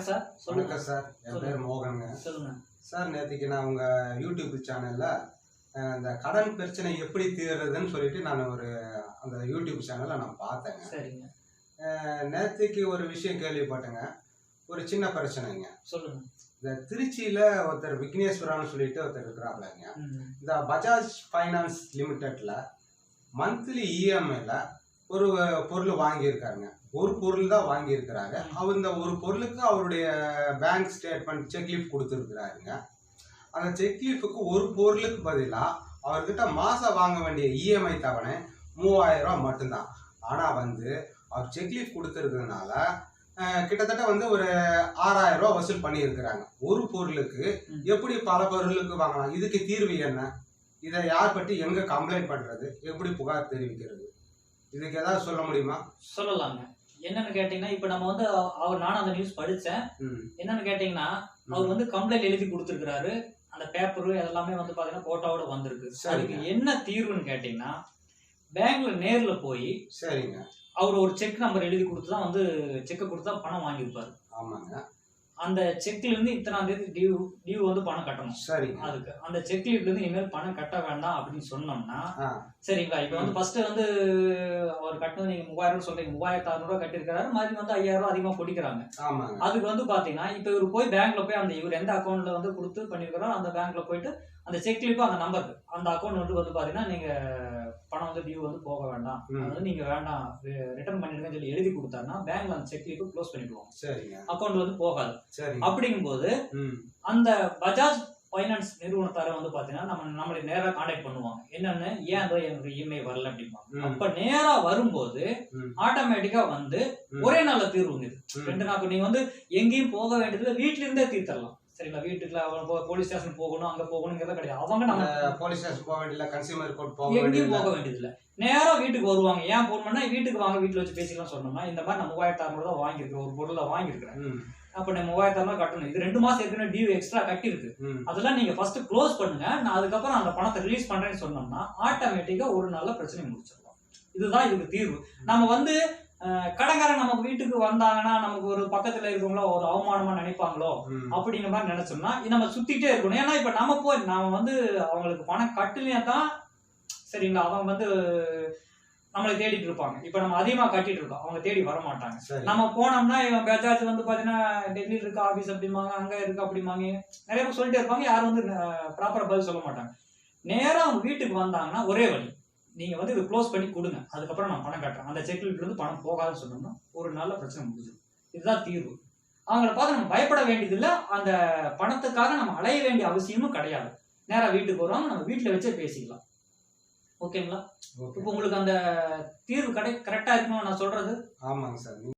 வணக்கம் சார். சொல்லுங்க. வணக்கம் சார். என் பேர் மோகனுங்க. சொல்லுங்க. சார் நேற்றுக்கு நான் உங்கள் யூடியூப் சேனலில் இந்த கடன் பிரச்சனை எப்படி தீர்றதுன்னு சொல்லிட்டு நான் ஒரு அந்த யூடியூப் சேனலை நான் பார்த்தேங்க. சரிங்க. நேற்றுக்கு ஒரு விஷயம் கேள்விப்பட்டேங்க. ஒரு சின்ன பிரச்சனைங்க. சொல்லுங்க. இந்த திருச்சியில் ஒருத்தர் விக்னேஸ்வரான்னு சொல்லிட்டு ஒருத்தர் இருக்கிறாப்லங்க. ம், இந்த பஜாஜ் ஃபைனான்ஸ் லிமிட்டெடில் மந்த்லி இஎம்ஐல ஒரு பொருள் வாங்கியிருக்காருங்க. ஒரு பொருள் தான் வாங்கியிருக்கிறாரு. அவர் இந்த ஒரு பொருளுக்கு அவருடைய பேங்க் ஸ்டேட்மெண்ட் செக்லீஃப் கொடுத்துருக்குறாருங்க. அந்த செக்லீஃபுக்கு ஒரு பொருளுக்கு பதிலாக அவர்கிட்ட மாதம் வாங்க வேண்டிய இஎம்ஐ தவணை மூவாயிரம் ரூபாய் மட்டும்தான். ஆனால் வந்து அவர் செக்லீஃப் கொடுத்துருக்கிறதுனால அஹ், கிட்டத்தட்ட வந்து ஒரு ஆறாயிரம் ரூபாய் வசூல் பண்ணியிருக்கிறாங்க. ஒரு பொருளுக்கு. எப்படி பல பொருளுக்கு வாங்கலாம்? இதுக்கு தீர்வு என்ன? இதை யார் பற்றி எங்க கம்ப்ளைண்ட் பண்றது? எப்படி புகார் தெரிவிக்கிறது? இதுக்கு ஏதாவது சொல்ல முடியுமா? சொல்லலாங்க. என்னன்னு கேட்டீங்கன்னா இப்ப நம்ம வந்து அவ- அவர் நானும் அந்த நியூஸ் படிச்சேன். என்னன்னு கேட்டீங்கன்னா அவர் வந்து கம்ப்ளைண்ட் எழுதி கொடுத்துருக்காரு அந்த பேப்பரு எல்லாமே வந்து பாத்தீங்கன்னா போட்டோவோட வந்திருக்கு. அதுக்கு என்ன தீர்வுன்னு கேட்டீங்கன்னா பேங்க்ல நேர்ல போய் சரிங்க. அவர் ஒரு செக் நம்பர் எழுதி கொடுத்து தான் வந்து செக்கை கொடுத்து தான் பணம் வாங்கியிருப்பாரு. ஆமாங்க. அந்த செக்ல இருந்து இத்தனாம் தேதி டியூ டியூ வந்து பணம் கட்டணும். சரிங்க அதுக்கு. அந்த செக் லீவ்ல இருந்து இனிமேல் பணம் கட்ட வேண்டாம் அப்படின்னு சொன்னோம்னா சரிங்களா இப்போ வந்து ஃபர்ஸ்ட் வந்து அவர் கட்டணம் நீங்க மூவாயிரம் சொல்றீங்க. மூவாயிரத்து அறுநூறுவா கட்டிருக்காரு மாதிரி வந்து ஐயாயிரம் ரூபாய் அதிகமா பிடிக்கிறாங்க அதுக்கு வந்து பாத்தீங்கன்னா இப்போ இவர் போய் பேங்க்ல போய் அந்த இவர் எந்த அக்கௌண்ட்ல வந்து கொடுத்து பண்ணிருக்காரோ அந்த பேங்க்ல போயிட்டு அந்த செக் லிப்பு அந்த நம்பருக்கு அந்த அக்கௌண்ட் வந்து வந்து பாத்தீங்கன்னா நீங்க பணம் வந்து டியூ வந்து போக வேண்டாம். அது வந்து நீங்க வேண்டாம். ரிட்டர்ன் பண்ணிடுங்கன்னு சொல்லி எழுதி கொடுத்தாருன்னா பேங்க்ல அந்த செக் லிப்பு க்ளோஸ் பண்ணிடுவாங்க சரிங்க. அக்கௌண்ட் வந்து போகாது. சரிங்க அப்படிங்கும்போது அந்த பஜாஜ் ஃபைனான்ஸ் நிறுவனத்தார வந்து பாத்தீங்கன்னா நம்ம நம்மளை நேரா காண்டாக்ட் பண்ணுவாங்க. என்னன்னு ஏன் அதோ எனக்கு இமெயில் வரல அப்படிம்பாங்க. அப்ப நேரா வரும்போது. ஆட்டோமேட்டிக்கா வந்து. ஒரே நாள்ல தீர்வுங்க. ரெண்டு நாள் நீங்க வந்து எங்கேயும் போக வேண்டியதுல வீட்ல இருந்தே தீர்த்தரலாம். சரிங்களா? வீட்டுக்குள்ள போலீஸ் ஸ்டேஷன் போகணும் அங்க போகணுங்கிறத கிடையாது. அவங்க நம்ம போலீஸ் ஸ்டேஷன் போக வேண்டியதில்ல கன்சியூமர் கோர்ட் போக எங்கேயும் வேண்டியதில்ல. போக வேண்டியது இல்ல நேரா வீட்டுக்கு வருவாங்க. ஏன் போன் பண்ணா வீட்டுக்கு வாங்க வீட்டுல வச்சு பேசிக்கலாம் சொன்னோம்னா இந்த மாதிரி நான் மூவாயிரத்து அறுநூறு தான் வாங்கியிருக்கேன் ஒரு பொருளை வாங்கியிருக்கிறேன். அப்ப நான் மூவாயிரத்து அறுநூறு கட்டணும். இது ரெண்டு மாசம் ஏற்கனவே டியூ எக்ஸ்ட்ரா கட்டியிருக்கு. ம். அதெல்லாம் நீங்க ஃபர்ஸ்ட் க்ளோஸ் பண்ணுங்க. நான் அதுக்கப்புறம் அந்த பணத்தை ரிலீஸ் பண்றேன்னு சொன்னோம்னா ஆட்டோமேட்டிக்கா ஒரு நாள்ல பிரச்சனை முடிச்சிடலாம். இதுதான் இதுக்கு தீர்வு. நம்ம வந்து அஹ், கடன்காரன் நம்ம வீட்டுக்கு வந்தாங்கன்னா நமக்கு ஒரு பக்கத்துல இருக்கவங்களோ ஒரு அவமானமா நினைப்பாங்களோ? அப்படிங்கிற மாதிரி நினைச்சோம்னா நம்ம சுத்திட்டே இருக்கணும். ஏன்னா இப்ப நம்ம போய் நாம வந்து அவங்களுக்கு பணம் கட்டலையா தான் சரிங்களா அவங்க வந்து நம்மளை தேடிட்டு இருப்பாங்க. இப்ப நம்ம அதிகமா கட்டிட்டு இருக்கோம். அவங்க தேடி வர மாட்டாங்க நம்ம போனோம்னா இவன் பஜாஜ் வந்து பாத்தீங்கன்னா டெல்லியில் இருக்க ஆபீஸ் அப்படிம்பாங்க அங்க இருக்கு அப்படிம்பாங்க. நிறைய பேர் சொல்லிட்டே இருப்பாங்க. யாரும் வந்து ப்ராப்பரா பதில் சொல்ல மாட்டாங்க. நேரா அவங்க வீட்டுக்கு வந்தாங்கன்னா ஒரே வழி. நீங்க வந்து இது க்ளோஸ் பண்ணி கொடுங்க. அதுக்கப்புறம் நான் பணம் கட்டுறேன். அந்த செக்ல இருந்து பணம் போகாதுன்னு சொன்னோம்னா ஒரு நல்ல பிரச்சனை முடிஞ்சிடும். இதுதான் தீர்வு. அவங்கள பார்த்து நம்ம பயப்பட வேண்டியதில்லை. அந்த பணத்துக்காக நம்ம அலைய வேண்டிய அவசியமும் கிடையாது. நேரா வீட்டுக்கு வருவாங்க. நம்ம வீட்டுல வச்சே பேசிக்கலாம். ஓகேங்களா? ஓகே. இப்போ உங்களுக்கு அந்த தீர்வு கடை கரெக்டா இருக்கணும் நான் சொல்றது? ஆமாங்க சார்.